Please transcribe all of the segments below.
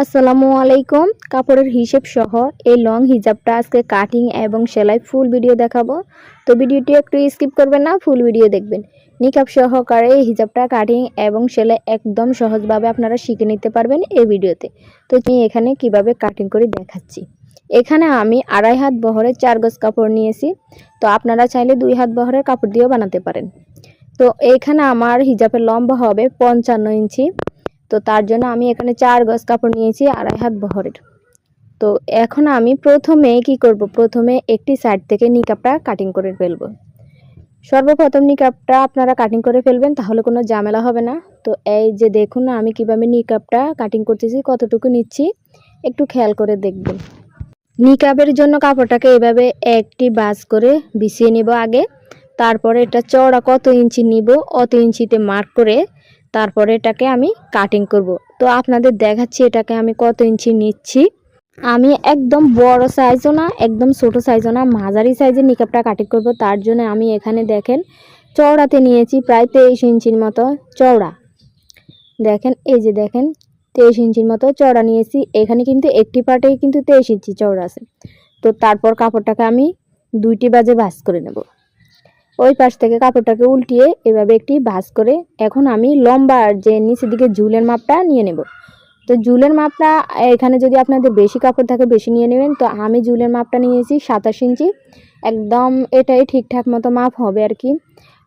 আসসালামু আলাইকুম। কাপড়ের হিসেব সহ এই লং হিজাবটা আজকে কাটিং এবং সেলাই ফুল ভিডিও দেখাবো। তো ভিডিওটি একটু স্কিপ করবেন না ফুল ভিডিও দেখবেন। নিকাব সহকারে এই হিজাবটা কাটিং এবং সেলাই একদম সহজভাবে আপনারা শিখে নিতে পারবেন এই ভিডিওতে তো আমি এখানে কীভাবে কাটিং করে দেখাচ্ছি। এখানে আমি আড়াই হাত বহরের চার গজ কাপড় নিয়েছি। তো আপনারা চাইলে দুই হাত বহরের কাপড় দিয়েও বানাতে পারেন। তো এখানে আমার হিজাবের লম্বা হবে পঞ্চান্ন ইঞ্চি। তো তার জন্য আমি এখানে চার গজ কাপড় নিয়েছি, আড়াই হাত বহরের। তো এখন আমি প্রথমে কি করব? প্রথমে একটি সাইড থেকে নিকাপটা কাটিং করে ফেলব। সর্বপ্রথম নিকাপটা আপনারা কাটিং করে ফেলবেন, তাহলে কোনো ঝামেলা হবে না। তো এই যে দেখুন আমি কীভাবে নিকাপটা কাটিং করতেছি, কতটুকু নিচ্ছি, একটু খেয়াল করে দেখবেন। নিকাবের জন্য কাপড়টাকে এভাবে একটি বাস করে বিছিয়ে নিব আগে। তারপরে এটা চওড়া কত ইঞ্চি নিব, অত ইঞ্চিতে মার্ক করে তারপরে এটাকে আমি কাটিং করব। তো আপনাদের দেখাচ্ছি এটাকে আমি কত ইঞ্চি নিচ্ছি। আমি একদম বড় সাইজও না, একদম ছোট সাইজও না, মাঝারি সাইজের নিকাপটা কাটিং করব। তার জন্য আমি এখানে দেখেন, চওড়াতে নিয়েছি প্রায় তেইশ ইঞ্চির মতো চওড়া। দেখেন, এই যে দেখেন, তেইশ ইঞ্চির মতো চওড়া নিয়েছি। এখানে কিন্তু একটি পার্টেই কিন্তু তেইশ ইঞ্চি চওড়া আছে। তো তারপর কাপড়টাকে আমি দুইটি বাজে ভাঁজ করে নেব। ওই পাশ থেকে কাপড়টাকে উল্টিয়ে এভাবে একটি ভাঁজ করে এখন আমি লম্বা যে নিচের দিকে ঝুলের মাপটা নিয়ে নেব। তো ঝুলের মাপটা, এখানে যদি আপনাদের বেশি কাপড় থাকে বেশি নিয়ে নেবেন। তো আমি ঝুলের মাপটা নিয়েছি সাতাশ ইঞ্চি। একদম এটাই ঠিকঠাক মতো মাপ হবে আর কি।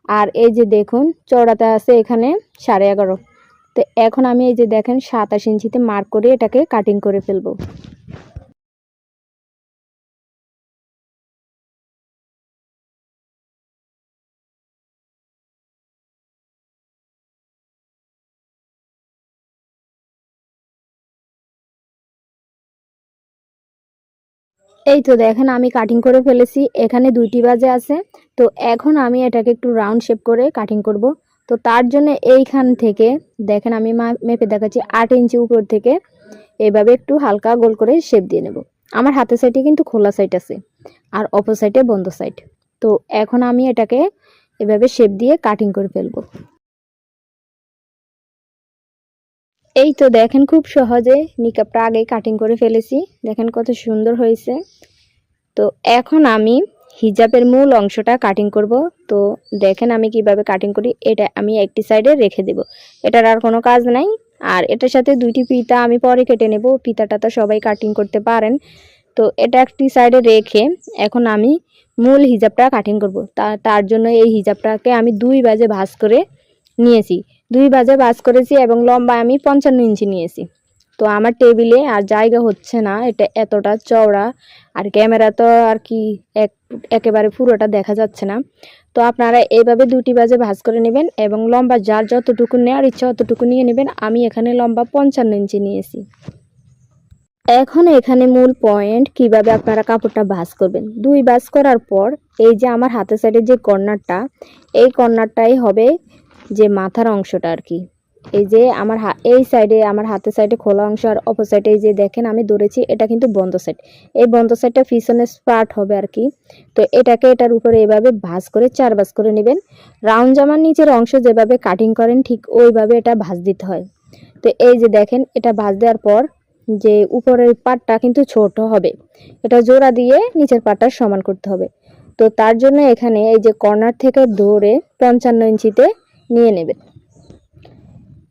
আর এই যে দেখুন চড়াতে আছে এখানে সাড়ে এগারো। তো এখন আমি এই যে দেখেন সাতাশ ইঞ্চিতে মার্ক করে এটাকে কাটিং করে ফেলব। এই তো দেখেন, আমি কাটিং করে ফেলেছি। এখানে দুইটি বাজে আছে। তো এখন আমি এটাকে একটু রাউন্ড শেপ করে কাটিং করব। তো তার জন্য এইখান থেকে, দেখেন আমি মেপে দেখাচ্ছি আট ইঞ্চি উপর থেকে। এভাবে একটু হালকা গোল করে শেপ দিয়ে নেব। আমার হাতের সাইডে কিন্তু খোলা সাইড আছে, আর অপর সাইডে বন্ধ সাইড তো এখন আমি এটাকে এভাবে শেপ দিয়ে কাটিং করে ফেলব। এই তো দেখেন খুব সহজে নিকাপটা আগে কাটিং করে ফেলেছি। দেখেন কত সুন্দর হয়েছে। তো এখন আমি হিজাবের মূল অংশটা কাটিং করব। তো দেখেন আমি কীভাবে কাটিং করি। এটা আমি একটি সাইডে রেখে দেব। এটার আর কোনো কাজ নাই। আর এটার সাথে দুইটি পিতা আমি পরে কেটে নেব। পিতাটা তো সবাই কাটিং করতে পারেন। তো এটা একটি সাইডে রেখে এখন আমি মূল হিজাবটা কাটিং করব। তার জন্য এই হিজাবটাকে আমি দুই বাজে ভাঁজ করে নিয়েছি। দুই বাজে বাজ করেছি এবং লম্বা আমি পঞ্চান্ন ইঞ্চি নিয়েছি। তো আমার টেবিলে আর জায়গা হচ্ছে না, এটা এতটা চওড়া, আর ক্যামেরা তো আর কি এক, একেবারে পুরোটা দেখা যাচ্ছে না। তো আপনারা এইভাবে দুটি বাজে ভাজ করে নেবেন এবং লম্বা যার যতটুকু নেওয়ার ইচ্ছা অতটুকু নিয়ে নেবেন, আমি এখানে লম্বা পঞ্চান্ন ইঞ্চি নিয়েছি। এখন এখানে মূল পয়েন্ট, কীভাবে আপনারা কাপড়টা ভাজ করবেন। দুই ভাজ করার পর, এই যে আমার হাতের সাইডের যে কর্নারটা, এই কর্নারটাই হবে যে মাথার অংশটা আর কি। এই যে আমার এই সাইডে আমার হাতের সাইডে খোলা অংশ আর অপর সাইডে যে দেখেন আমি ধরেছি এটা কিন্তু বন্ধ সাইড এই বন্ধ সাইডটা পিছনে স্পার্ট হবে আর কি। তো এটাকে এটার উপরে এভাবে ভাজ করে চার ভাজ করে নেবেন। রাউন্ড জামার নিচের অংশ যেভাবে কাটিং করেন, ঠিক ওইভাবে এটা ভাজ দিতে হয়। তো এই যে দেখেন, এটা ভাজ দেওয়ার পর যে উপরের পাটটা কিন্তু ছোট হবে। এটা জোড়া দিয়ে নিচের পাটটা সমান করতে হবে। তো তার জন্য এখানে এই যে কর্নার থেকে ধরে পঞ্চান্ন ইঞ্চিতে নিয়ে নেবেন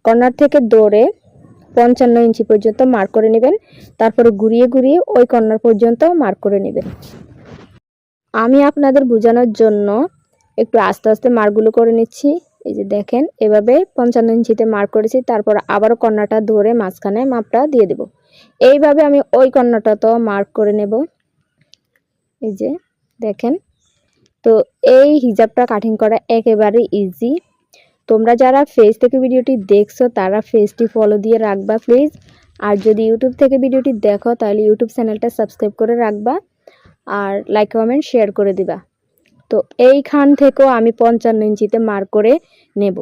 কর্নার থেকে দৌড়ে পঞ্চান্ন ইঞ্চি পর্যন্ত মার্ক করে নেবেন। তারপরে ঘুরিয়ে ঘুরিয়ে ওই কর্নার পর্যন্ত মার্ক করে নেবেন। আমি আপনাদের বোঝানোর জন্য একটু আস্তে আস্তে মার্কগুলো করে নিচ্ছি। এই যে দেখেন, এভাবে পঞ্চান্ন ইঞ্চিতে মার্ক করেছি। তারপর আবারও কর্নারটা ধরে মাঝখানে মাপটা দিয়ে দেব। এইভাবে আমি ওই কর্নারটা তো মার্ক করে নেব। এই যে দেখেন, তো এই হিজাবটা কাটিং করা একেবারে ইজি তোমরা যারা ফেস থেকে ভিডিওটি দেখছ, তারা ফেসটি ফলো দিয়ে রাখবা প্লিজ আর যদি ইউটিউব থেকে ভিডিওটি দেখো, তাহলে ইউটিউব চ্যানেলটা সাবস্ক্রাইব করে রাখবা আর লাইক কমেন্ট শেয়ার করে দিবা। তো এইখান থেকেও আমি পঞ্চান্ন ইঞ্চিতে মার্ক করে নেব।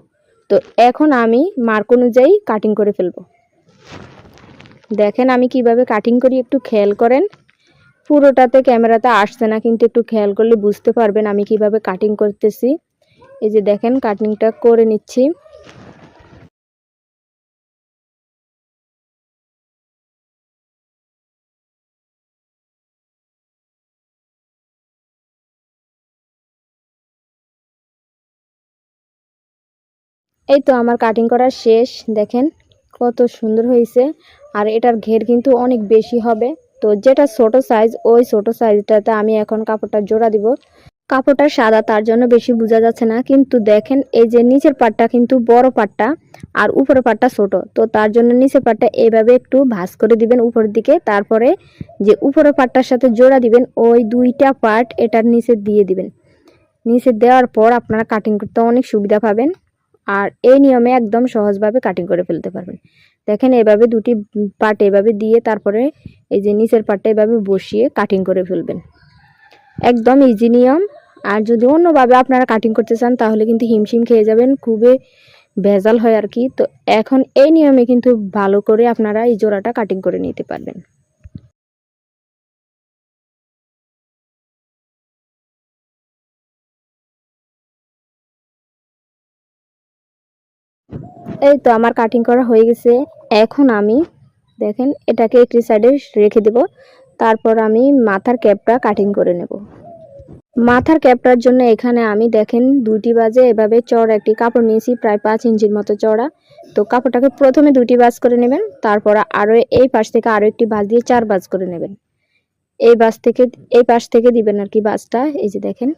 তো এখন আমি মার্ক অনুযায়ী কাটিং করে ফেলব। দেখেন আমি কীভাবে কাটিং করি, একটু খেয়াল করেন। পুরোটাতে ক্যামেরাতে আসছে না, কিন্তু একটু খেয়াল করলে বুঝতে পারবেন আমি কীভাবে কাটিং করতেছি। এই যে দেখেন কাটিংটা করে নিচ্ছি। এই তো আমার কাটিং করা শেষ। দেখেন, কত সুন্দর হয়েছে। আর এটার ঘের কিন্তু অনেক বেশি হবে। তো যেটা ছোট সাইজ ওই ছোট সাইজটাতে আমি এখন কাপড়টা জোড়া দিব। কাপড়টা সাদা, তার জন্য বেশি বোঝা যাচ্ছে না। কিন্তু দেখেন, এই যে নিচের পাটটা কিন্তু বড় পাটটা আর উপরের পাটটা ছোট। তো তার জন্য নিচের পাটটা এভাবে একটু ভাঁজ করে দিবেন উপরের দিকে। তারপরে যে উপরের পাটটার সাথে জোড়া দিবেন, ওই দুইটা পার্ট এটার নিচে দিয়ে দিবেন। নিচে দেওয়ার পর আপনারা কাটিং করতে অনেক সুবিধা পাবেন আর এই নিয়মে একদম সহজভাবে কাটিং করে ফেলতে পারবেন। দেখেন, এভাবে দুটি পার্ট এভাবে দিয়ে তারপরে এই যে নিচের পাটটা এভাবে বসিয়ে কাটিং করে ফেলবেন। একদম ইজি নিয়ম। আর যদি অন্যভাবে আপনারা কাটিং করতে চান, তাহলে কিন্তু হিমশিম খেয়ে যাবেন, খুবই ভেজাল হয় আর কি। তো এখন এই নিয়মে কিন্তু ভালো করে আপনারা এই জোড়াটা কাটিং করে নিতে পারবেন। এই তো আমার কাটিং করা হয়ে গেছে। এখন আমি, দেখেন, এটাকে একটি সাইডে রেখে দেব। তারপর আমি মাথার ক্যাপটা কাটিং করে নেব। মাথার ক্যাপটার জন্য এখানে আমি দেখেন দুটি বাজে, এভাবে চড়া একটি কাপড় নিয়েছি, প্রায় পাঁচ ইঞ্চির মতো চড়া। তো কাপড়টাকে প্রথমে দুটি বাজ করে নেবেন, তারপর আরও এই পাশ থেকে আরও একটি বাজ দিয়ে চার বাজ করে নেবেন। এই বাস থেকে, এই পাশ থেকে দিবেন আর কি বাসটা এই যে দেখেন।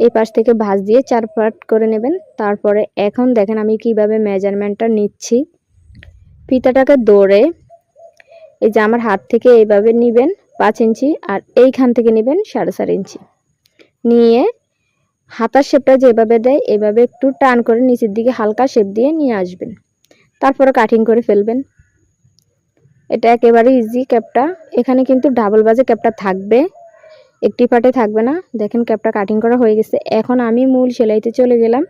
এই পাশ থেকে ভাঁজ দিয়ে চার পার্ট করে নেবেন, তারপরে এখন দেখেন আমি কীভাবে মেজারমেন্টটা নিচ্ছি। ফিতাটাকে দৌড়ে, এই যে আমার হাত থেকে এইভাবে নিবেন, পাঁচ ইঞ্চি, আর এইখান থেকে নেবেন সাড়ে চার ইঞ্চি। নিয়ে হাতার শেপটা যেভাবে দেয়, এভাবে একটু টান করে নিচের দিকে হালকা শেপ দিয়ে নিয়ে আসবেন। তারপরে কাটিং করে ফেলবেন। এটা একেবারে ইজি ক্যাপটা এখানে কিন্তু ডাবল বাজে ক্যাপটা থাকবে। একটি পাটে থাকবে না। দেখেন ক্যাপটা কাটিং করা হয়ে গেছে। এখন আমি মূল সেলাইতে চলে গেলাম।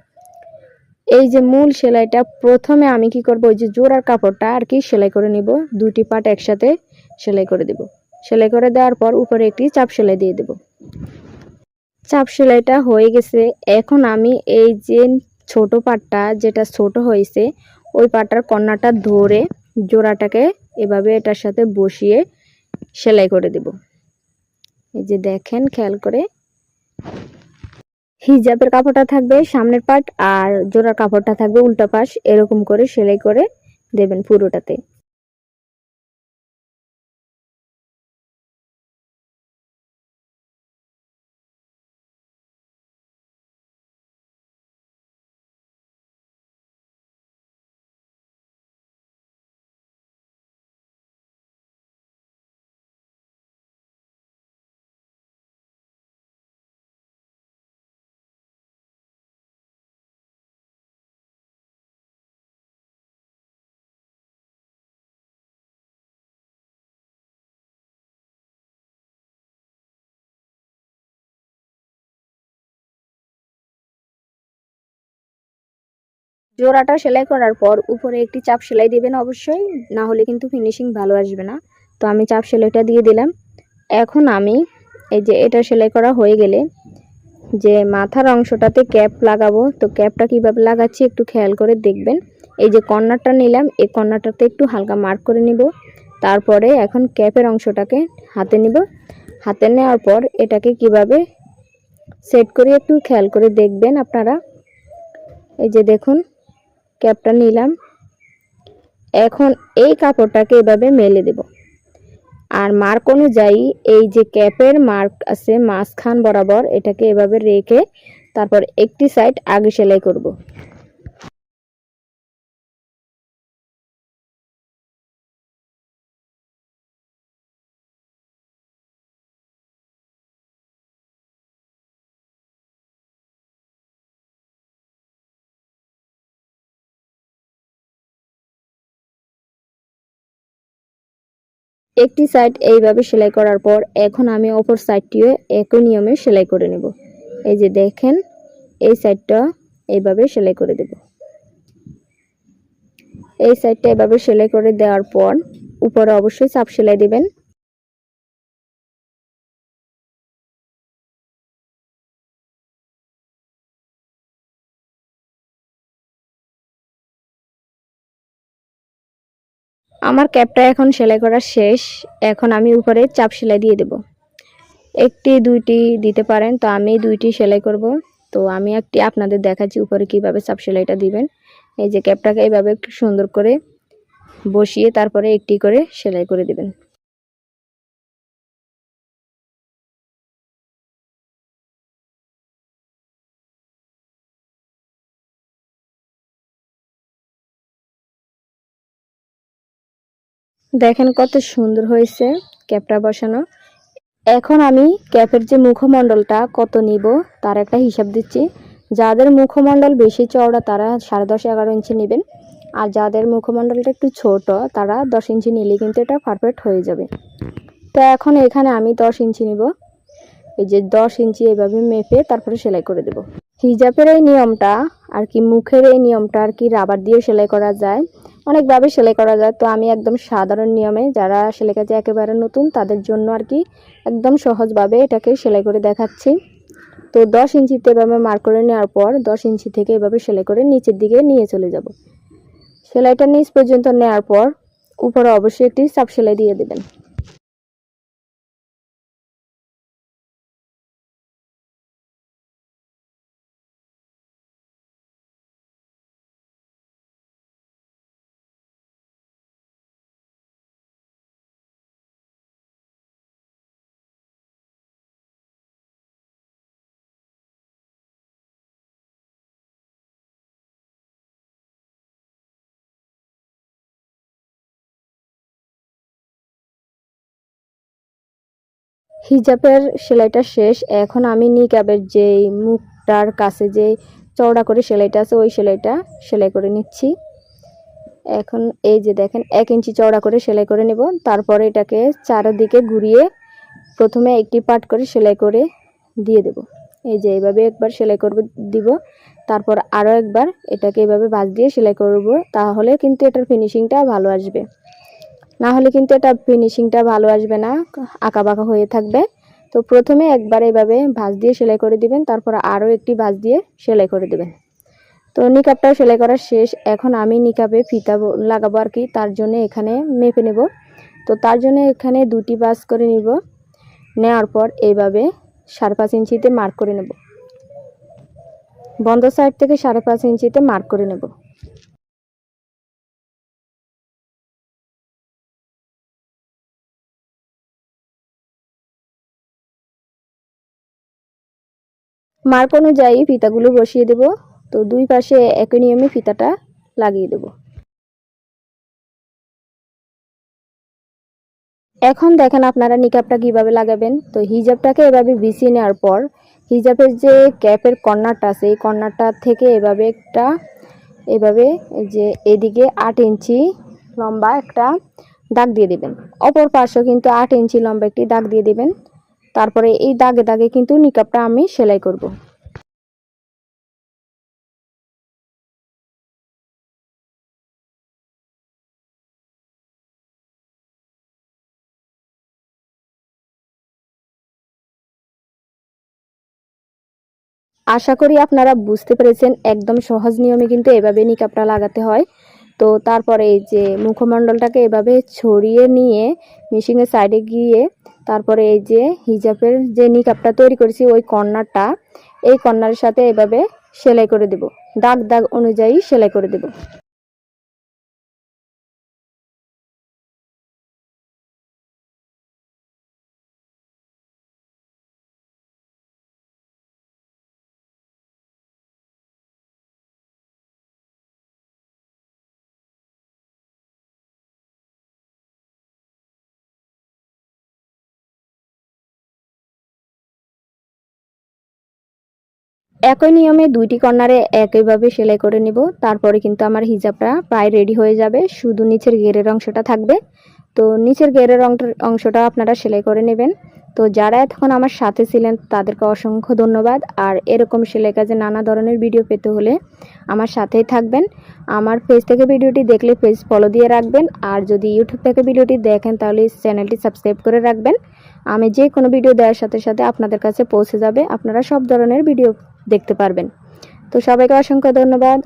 এই যে মূল সেলাইটা, প্রথমে আমি কি করব? ওই যে জোড়ার কাপড়টা আর কি সেলাই করে নিব। দুটি পাট একসাথে সেলাই করে দেব। সেলাই করে দেওয়ার পর উপরে একটি চাপ সেলাই দিয়ে দেব। চাপ সেলাইটা হয়ে গেছে। এখন আমি এই যে ছোট পাটটা যেটা ছোট হয়েছে, ওই পাটটার কর্নারটা ধরে জোড়াটাকে এভাবে এটার সাথে বসিয়ে সেলাই করে দেব। এই যে দেখেন, খেয়াল করে। হিজাবের কাপড়টা থাকবে সামনের পাট আর জোড়ার কাপড়টা থাকবে উল্টা পাশ। এরকম করে সেলাই করে দেবেন পুরোটাতে। জোড়াটা সেলাই করার পর উপরে একটি চাপ সেলাই দিবেন অবশ্যই, না হলে কিন্তু ফিনিশিং ভালো আসবে না। তো আমি চাপ সেলাইটা দিয়ে দিলাম। এখন আমি এই যে এটা সেলাই করা হয়ে গেলে যে মাথার অংশটাতে ক্যাপ লাগাবো, তো ক্যাপটা কীভাবে লাগাচ্ছি একটু খেয়াল করে দেখবেন। এই যে কর্নারটা নিলাম, এই কর্নারটাতে একটু হালকা মার্ক করে নিব। তারপরে এখন ক্যাপের অংশটাকে হাতে নিব। হাতে নেওয়ার পর এটাকে কীভাবে সেট করে একটু খেয়াল করে দেখবেন আপনারা। এই যে দেখুন ক্যাপটা নিলাম। এখন এই কাপড়টাকে এভাবে মেলে দেব। আর মার্ক অনুযায়ী এই যে ক্যাপের মার্ক আছে, মাঝখান বরাবর এটাকে এভাবে রেখে তারপর একটি সাইড আগে সেলাই করব। একটি সাইড এইভাবে সেলাই করার পর এখন আমি অপর সাইডটিও একই নিয়মে সেলাই করে নেব। এই যে দেখেন, এই সাইডটা এইভাবে সেলাই করে দেব। এই সাইডটা এভাবে সেলাই করে দেওয়ার পর উপরে অবশ্যই চাপ সেলাই দিবেন। আমার ক্যাপটা এখন সেলাই করা শেষ, এখন আমি উপরে চাপ সেলাই দিয়ে দেব। একটি, দুইটি দিতে পারেন, তো আমি দুইটি সেলাই করব। তো আমি একটি আপনাদের দেখাচ্ছি উপরে কীভাবে চাপ সেলাইটা দিবেন। এই যে ক্যাপটাকে এইভাবে একটু সুন্দর করে বসিয়ে তারপরে একটি করে সেলাই করে দিবেন। দেখেন কত সুন্দর হয়েছে ক্যাপটা বসানো। এখন আমি ক্যাপের যে মুখমণ্ডলটা কত নিব তার একটা হিসাব দিচ্ছি। যাদের মুখমণ্ডল বেশি চওড়া তারা সাড়ে দশ এগারো ইঞ্চি নেবেন। আর যাদের মুখমণ্ডলটা একটু ছোট তারা দশ ইঞ্চি নিলে কিন্তু এটা পারফেক্ট হয়ে যাবে। তো এখন এখানে আমি দশ ইঞ্চি নিব। এই যে দশ ইঞ্চি এভাবে মেপে তারপরে সেলাই করে দেব। হিজাবের এই নিয়মটা আর কি মুখের এই নিয়মটা আর কি রাবার দিয়ে সেলাই করা যায়। অনেকভাবে সেলাই করা যায়। তো আমি একদম সাধারণ নিয়মে যারা সেলাই কাজে একেবারে নতুন, তাদের জন্য আর কি একদম সহজভাবে এটাকে সেলাই করে দেখাচ্ছি। তো দশ ইঞ্চিতে এভাবে মার করে নেওয়ার পর দশ ইঞ্চি থেকে এভাবে সেলাই করে নিচের দিকে নিয়ে চলে যাব। সেলাইটা নিচ পর্যন্ত নেওয়ার পর উপরে অবশ্যই একটি চাপ সেলাই দিয়ে দেবেন। হিজাবের সেলাইটা শেষ। এখন আমি নিকাবের যেই মুখটার কাছে যে চওড়া করে সেলাইটা আছে, ওই সেলাইটা সেলাই করে নিচ্ছি। এখন এই যে দেখেন, এক ইঞ্চি চওড়া করে সেলাই করে নেব। তারপরে এটাকে চারদিকে ঘুরিয়ে প্রথমে একটি পাট করে সেলাই করে দিয়ে দেব। এই যে এইভাবে একবার সেলাই করব, দিব। তারপর আরও একবার এটাকে এভাবে ভাঁজ দিয়ে সেলাই করব, তাহলে কিন্তু এটার ফিনিশিংটা ভালো আসবে। না হলে কিন্তু এটা ফিনিশিংটা ভালো আসবে না আঁকা বাঁকা হয়ে থাকবে। তো প্রথমে একবার এভাবে ভাঁজ দিয়ে সেলাই করে দিবেন, তারপর আরও একটি ভাঁজ দিয়ে সেলাই করে দেবেন। তো নিকাবটাও সেলাই করা শেষ, এখন আমি নিকাপে ফিতা লাগাবো আর কি, তার জন্য এখানে মেপে নেব। তো তার জন্য এখানে দুটি বাস করে নিব, নেওয়ার পর এইভাবে সাড়ে পাঁচ ইঞ্চিতে মার্ক করে নেব। বন্ধ সাইড থেকে সাড়ে পাঁচ ইঞ্চিতে মার্ক করে নেব। মার্ক অনুযায়ী ফিতাগুলো বসিয়ে দেব। তো দুই পাশে একই নিয়মে ফিতাটা লাগিয়ে দেব। এখন দেখেন আপনারা নিকাবটা কীভাবে লাগাবেন। তো হিজাবটাকে এভাবে বিছিয়ে নেওয়ার পর হিজাবের যে ক্যাপের কর্নারটা আছে, এই কর্নারটা থেকে এভাবে একটা, এভাবে যে এদিকে আট ইঞ্চি লম্বা একটা দাগ দিয়ে দেবেন। অপর পার্শ্ব কিন্তু আট ইঞ্চি লম্বা একটি দাগ দিয়ে দেবেন। তারপরে এই দাগে দাগে কিন্তু নিকাবটা আমি সেলাই করব। আশা করি আপনারা বুঝতে পেরেছেন, একদম সহজ নিয়মে কিন্তু এভাবে নিকাবটা লাগাতে হয়। তো তারপরে এই যে মুখমণ্ডলটাকে এভাবে ছড়িয়ে নিয়ে মেশিনের সাইডে গিয়ে তারপরে এই যে হিজাবের যে নিকাপটা তৈরি করেছি, ওই কর্নারটা, এই কর্নারের সাথে এভাবে সেলাই করে দেব। দাগ দাগ অনুযায়ী সেলাই করে দেব। একই নিয়মে দুইটি কর্নারে একইভাবে সেলাই করে নিব। তারপরে কিন্তু আমার হিজাবটা প্রায় রেডি হয়ে যাবে। শুধু নিচের গেরের অংশটা থাকবে। তো নিচের গেরের অংশটা আপনারা সেলাই করে নেবেন। তো যারা এতক্ষণ আমার সাথে ছিলেন, তাদেরকে অসংখ্য ধন্যবাদ। আর এরকম সেলাই কাজে নানা ধরনের ভিডিও পেতে হলে আমার সাথেই থাকবেন। আমার পেজ থেকে ভিডিওটি দেখলে পেজ ফলো দিয়ে রাখবেন। আর যদি ইউটিউব থেকে ভিডিওটি দেখেন, তাহলে চ্যানেলটি সাবস্ক্রাইব করে রাখবেন। আমি যে কোনো ভিডিও দেওয়ার সাথে সাথে আপনাদের কাছে পৌঁছে যাবে। আপনারা সব ধরনের ভিডিও দেখতে পারবেন। তো সবাইকে অসংখ্য ধন্যবাদ।